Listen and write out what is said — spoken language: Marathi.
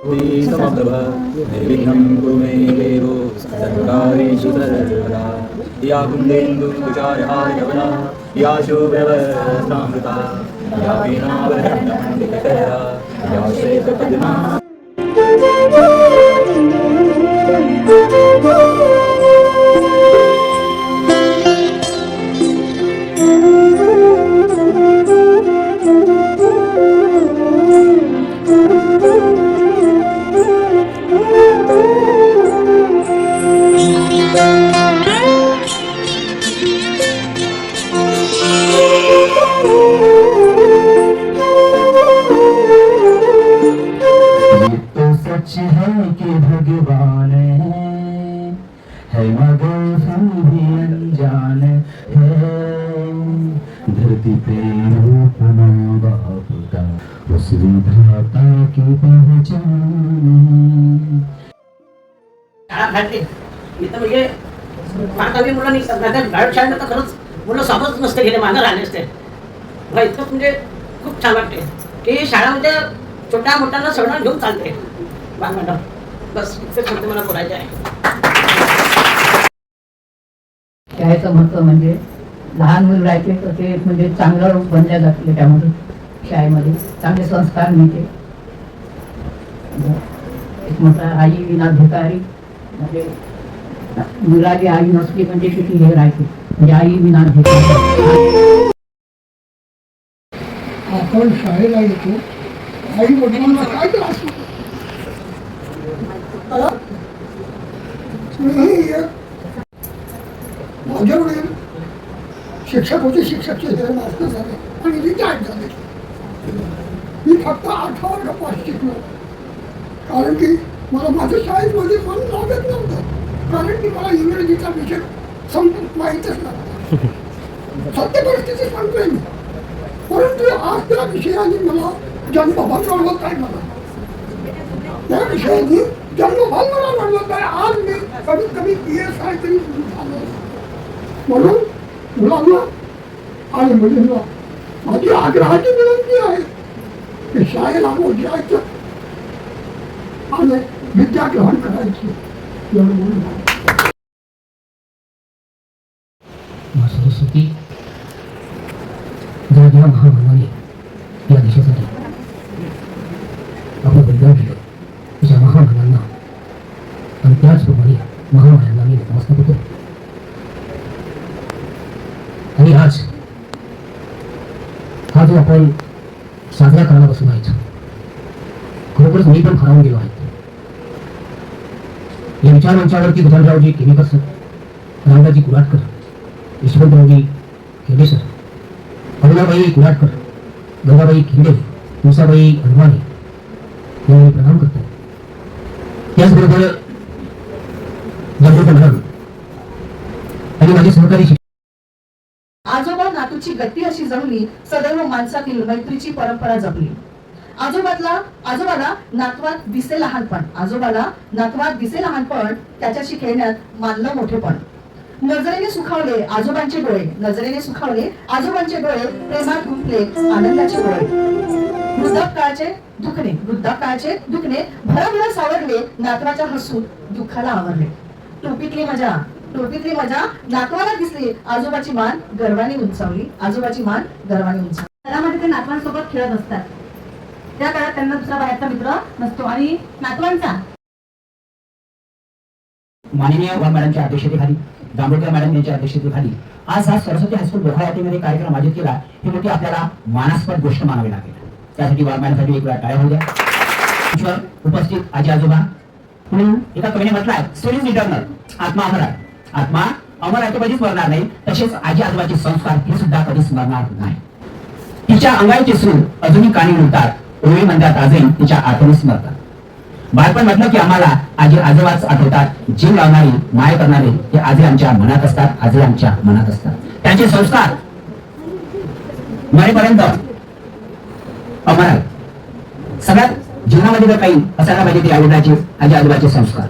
भक्ती कुरु मे देवो सर्वकार्येषु सर्वदा या कुन्देन्दु या शुभ्रवस्त्रामृता या या श्वेतपद्मा जान है। धरती पे रूप माँ बाप का उस विधाता की पहचान। शाळा इथं म्हणजे फार कमी मुलं तर तर खरंच मुलं सोबतच नसते गेले मागं राहिले असते. मला म्हणजे खूप छान वाटते की शाळा म्हणजे छोट्या मोठ्यांना सगळं घेऊन चालते. मॅडम बस इतकंच मला बोलायचं आहे. शाळेचं महत्त्व म्हणजे लहान मुलं राहायचे तर ते म्हणजे चांगलं रूप बनल्या जाते त्यामधून शाळेमध्ये. चांगले संस्कार मिळते एक आई विना भिकारी म्हणजे मुलाची आई नसली म्हणजे किती हे राहते म्हणजे आई विना भिकारी. आपण शाळेला येतो. आई वडिलांना काय त्रास होतो? माझे वडील शिक्षक होते शिक्षक क्षेत्रात मास्टर झाले आणि रिटायर्ड झाले. मी फक्त आठ वर्ष पास शिकलो. कारण की मला माझ्या शाळेमध्ये मन लागत नव्हतं. कारण की मला इंग्रजीचा विषय समजून माहीतच नव्हता. सत्य परिस्थिती सांगतोय मी. परंतु आज त्या विषयाने मला जन्मभाग वाढवत आहे मला. त्या विषयाने जन्मभाग मला वाढवत आहे. आज मी कमीत कमी पी एस आय तरी झालो. म्हणून मुलांना आणि मुलींना माझी आग्रहाची विनंती आहे की शाळेला मोठी यायचं आणि विद्या ग्रहण करायची एवढं बोलून मा सरस्वती हा जो आपण साजरा करायला बसून आहे खरोखरच मी पण भारावून गेलो आहे. या विचार मंचावरती गजानरावजी केमिकर सर? रामदाजी कुराटकर यशवंतरावजी खेडे सर. अरुणाबाई कुराटकर गंगाबाई खिंडे मुसाबाई अडवाणी यावेळी प्रणाम करतो त्याचबरोबर जगदत्त मॅडम आणि माझे सहकारी शिक्षक आजोबा गती अशी जमली सदैव माणसातील मैत्रीची परंपरा जपली आजोबाला आजोबाला नातवात दिसे लहानपण. आजोबाला नातवात दिसे लहानपण त्याच्याशी खेळण्यात मानलं मोठेपण. नजरेने सुखावले आजोबांचे डोळे. नजरेने सुखावले आजोबांचे डोळे प्रेमात गुंतले आनंदाचे डोळे. वृद्धापकाळाचे दुखणे. वृद्धापकाळाचे दुखणे भराभरा सावरले नातवाच्या हसून दुःखाला आवरले. टोपीतली मजा टोपीतली मजा नातवाला दिसली. आजोबाची मान गर्वाने उंचावली. आजोबाची मान गर्वाने उंचावली. घरामध्ये ते नातवांसोबत खेळत असतात. त्या काळात त्यांना दुसरा बाहेरचा मित्र नसतो आणि नातवांचा. माननीय वा मॅडमच्या अध्यक्षतेखाली जांभेकर मॅडम यांच्या अध्यक्षतेखाली आज हा सरस्वती हायस्कूल बोखा कार्यक्रम आयोजित केला. ही मोठी आपल्याला मानास्पद गोष्ट मानावी लागेल. त्यासाठी वा मॅडमसाठी एक वेळा टाळ्या होऊ द्या. उपस्थित आजी आजोबा. म्हणून एका कवीने म्हटलंय स्टोरीज इटर्नल आत्मा अमर आहे आत्मा अमर आहे तो कधीच मरणार नाही. तसेच आजी आजोबाचे संस्कार ही सुद्धा कधीच मरणार नाही. तिच्या अंगाचे सूर अजूनही कानी उडतात. ओळी म्हणतात आजही तिच्या आठवणी स्मरतात बालपण म्हटलं की आम्हाला आजी आजोबाच आठवतात. जीव लावणारी माय करणारे हे आजी आमच्या मनात असतात आजही आमच्या मनात असतात. त्यांचे संस्कार मरेपर्यंत अमर आहेत. सगळ्यात जीवनामध्ये जर काही असायला पाहिजे ते आईवडिलाचे आजी आजोबाचे संस्कार.